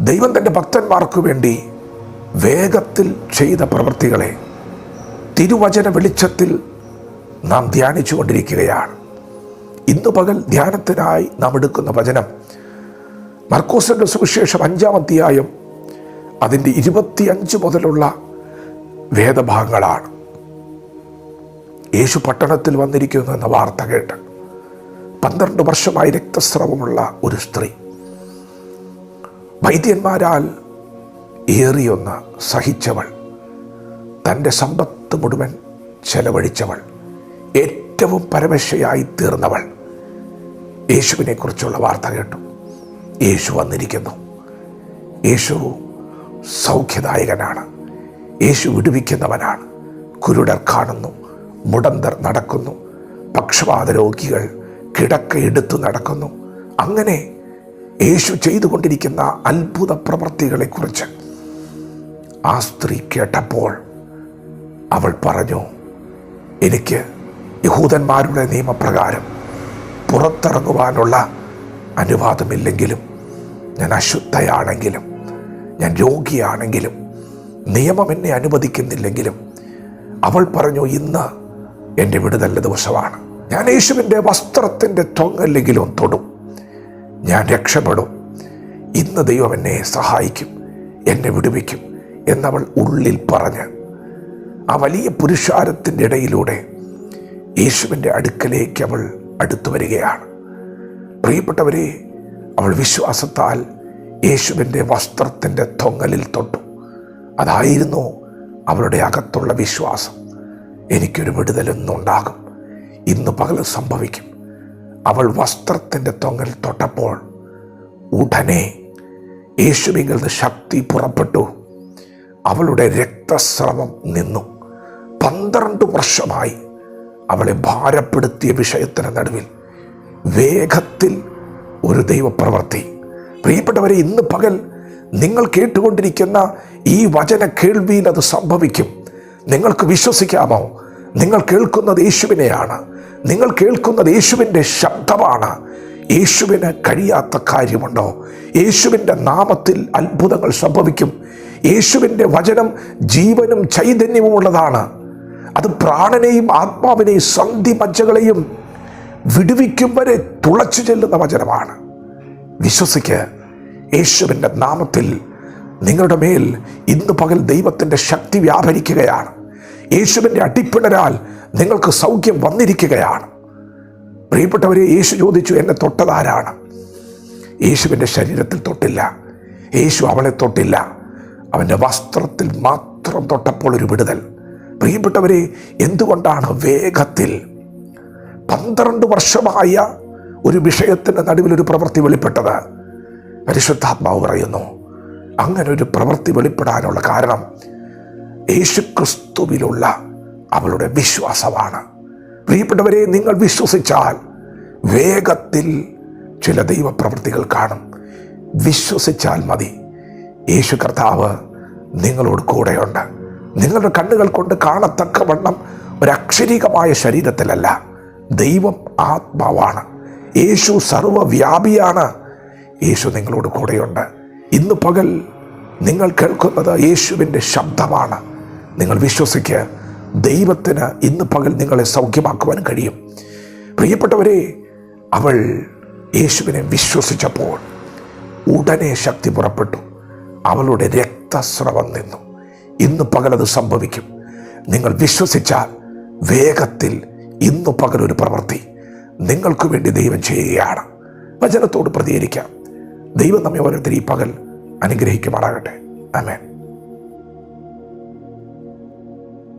ദൈവം തന്റെ ഭക്തന്മാർക്ക് വേണ്ടി വേഗത്തിൽ ചെയ്ത പ്രവൃത്തികളെ തിരുവചന വെളിച്ചത്തിൽ നാം ധ്യാനിച്ചു കൊണ്ടിരിക്കുകയാണ്. ഇന്ന് പകൽ ധ്യാനത്തിനായി നാം എടുക്കുന്ന വചനം മർക്കോസിന്റെ സുവിശേഷം അഞ്ചാം അധ്യായം അതിന്റെ ഇരുപത്തിയഞ്ച് മുതലുള്ള വേദഭാഗങ്ങളാണ്. യേശു പട്ടണത്തിൽ വന്നിരിക്കുന്നു എന്ന വാർത്ത കേട്ട് പന്ത്രണ്ട് വർഷമായി രക്തസ്രവമുള്ള ഒരു സ്ത്രീ വൈദ്യന്മാരാൽ ഏറിയൊന്ന് സഹിച്ചവൾ. തന്റെ സമ്പത്ത് മുഴുവൻ ചെലവഴിച്ചവൾ. ഏറ്റവും പരമശയായി തീർന്നവൾ. യേശുവിനെക്കുറിച്ചുള്ള വാർത്ത കേട്ടു. യേശു വന്നിരിക്കുന്നു. യേശു സൗഖ്യദായകനാണ്. യേശു വിടുവിക്കുന്നവനാണ്. കുരുടർ കാണുന്നു. മുടന്തർ നടക്കുന്നു. പക്ഷപാത രോഗികൾ കിടക്ക എടുത്തു നടക്കുന്നു. അങ്ങനെ യേശു ചെയ്തുകൊണ്ടിരിക്കുന്ന അത്ഭുത പ്രവൃത്തികളെക്കുറിച്ച് ആ സ്ത്രീ കേട്ടപ്പോൾ അവൾ പറഞ്ഞു എനിക്ക് യഹൂദന്മാരുടെ നിയമപ്രകാരം പുറത്തിറങ്ങുവാനുള്ള അനുവാദമില്ലെങ്കിലും ഞാൻ അശുദ്ധയാണെങ്കിലും ഞാൻ രോഗിയാണെങ്കിലും നിയമം എന്നെ അനുവദിക്കുന്നില്ലെങ്കിലും അവൾ പറഞ്ഞു ഇന്ന് എന്റെ വിടുതല്ല ദിവസമാണ്. ഞാൻ യേശുവിന്റെ വസ്ത്രത്തിന്റെ തൊങ്ങല്ലെങ്കിലും തൊടും. ഞാൻ രക്ഷപ്പെടും. ഇന്ന് ദൈവം എന്നെ സഹായിക്കും എന്നെ വിടുവിക്കും എന്നവൾ ഉള്ളിൽ പറഞ്ഞ് ആ വലിയ പുരുഷാരത്തിന്റെ ഇടയിലൂടെ യേശുവിന്റെ അടുക്കലേക്ക് അവൾ അടുത്തു വരികയാണ്. പ്രിയപ്പെട്ടവരെ അവൾ വിശ്വാസത്താൽ യേശുവിന്റെ വസ്ത്രത്തിന്റെ തൊങ്ങലിൽ തൊട്ടു. അതായിരുന്നു അവളുടെ അകത്തുള്ള വിശ്വാസം. എനിക്കൊരു വിടുതലൊന്നുണ്ടാകും ഇന്ന് പകൽ സംഭവിക്കും. അവൾ വസ്ത്രത്തിന്റെ തൊങ്ങൽ തൊട്ടപ്പോൾ ഉടനെ യേശുവിങ്കിൽ നിന്ന് ശക്തി പുറപ്പെട്ടു. അവളുടെ രക്തസ്രവം നിന്നു. പന്ത്രണ്ട് വർഷമായി അവളെ ഭാരപ്പെടുത്തിയ വിഷയത്തിന് നടുവിൽ വേഗത്തിൽ ഒരു ദൈവപ്രവർത്തി പ്രിയപ്പെട്ടവരെ ഇന്ന് പകൽ നിങ്ങൾ കേട്ടുകൊണ്ടിരിക്കുന്ന ഈ വചന കേൾവിയിൽ അത് സംഭവിക്കും. നിങ്ങൾക്ക് വിശ്വസിക്കാമോ? നിങ്ങൾ കേൾക്കുന്നത് യേശുവിനെയാണ്. നിങ്ങൾ കേൾക്കുന്നത് യേശുവിന്റെ ശബ്ദമാണ്. യേശുവിന് കഴിയാത്ത കാര്യമുണ്ടോ? യേശുവിന്റെ നാമത്തിൽ അത്ഭുതങ്ങൾ സംഭവിക്കും. യേശുവിന്റെ വചനം ജീവനും ചൈതന്യവുമുള്ളതാണ് അത് പ്രാണനെയും ആത്മാവിനെയും സന്ധി മജ്ജകളെയും വിടുവിക്കും വരെ തുളച്ചു ചെല്ലുന്ന വചനമാണ്. വിശ്വസിക്ക് യേശുവിന്റെ നാമത്തിൽ നിങ്ങളുടെ മേൽ ഇന്ന് പകൽ ദൈവത്തിന്റെ ശക്തി വ്യാപരിക്കുകയാണ്. യേശുവിന്റെ അടിപ്പിടരാൽ നിങ്ങൾക്ക് സൗഖ്യം വന്നിരിക്കുകയാണ്. പ്രിയപ്പെട്ടവരെ യേശു ചോദിച്ചു എന്നെ തൊട്ടതാരാണ് യേശുവിന്റെ ശരീരത്തിൽ തൊട്ടില്ല. യേശു അവളെ തൊട്ടില്ല. അവന്റെ വസ്ത്രത്തിൽ മാത്രം തൊട്ടപ്പോൾ ഒരു വിടുതൽ. പ്രിയപ്പെട്ടവരെ എന്തുകൊണ്ടാണ് വേഗത്തിൽ പന്ത്രണ്ട് വർഷമായ ഒരു വിഷയത്തിന്റെ നടുവിൽ ഒരു പ്രവൃത്തി വെളിപ്പെട്ടത്? പരിശുദ്ധാത്മാവ് പറയുന്നു അങ്ങനെ ഒരു പ്രവൃത്തി വെളിപ്പെടാനുള്ള കാരണം യേശുക്രിസ്തുവിലുള്ള അവളുടെ വിശ്വാസമാണ്. പ്രിയപ്പെട്ടവരെ നിങ്ങൾ വിശ്വസിച്ചാൽ വേഗത്തിൽ ചില ദൈവപ്രവൃത്തികൾ കാണും. വിശ്വസിച്ചാൽ മതി. യേശു കർത്താവ് നിങ്ങളോട് കൂടെയുണ്ട്. നിങ്ങളുടെ കണ്ണുകൾ കൊണ്ട് കാണത്തക്കവണ്ണം ഒരക്ഷരീകമായ ശരീരത്തിലല്ല ദൈവം ആത്മാവാണ്. യേശു സർവവ്യാപിയാണ്. യേശു നിങ്ങളോട് കൂടെയുണ്ട്. ഇന്ന് പകൽ നിങ്ങൾ കേൾക്കുന്നത് യേശുവിന്റെ ശബ്ദമാണ്. നിങ്ങൾ വിശ്വസിക്കുക. ദൈവത്തിന് ഇന്ന് പകൽ നിങ്ങളെ സൗഖ്യമാക്കുവാൻ കഴിയും. പ്രിയപ്പെട്ടവരെ അവൾ യേശുവിനെ വിശ്വസിച്ചപ്പോൾ ഉടനെ ശക്തി പുറപ്പെട്ടു. അവളുടെ രക്തസ്രവം നിന്നു. ഇന്ന് പകലത് സംഭവിക്കും. നിങ്ങൾ വിശ്വസിച്ചാൽ വേഗത്തിൽ ഇന്ന് പകലൊരു പ്രവൃത്തി നിങ്ങൾക്ക് വേണ്ടി ദൈവം ചെയ്യുകയാണ്. വചനത്തോട് പ്രതികരിക്കാം. ദൈവം നമ്മെ ഓരോരുത്തർ ഈ പകൽ അനുഗ്രഹിക്കുമാറാകട്ടെ. ആമേൻ.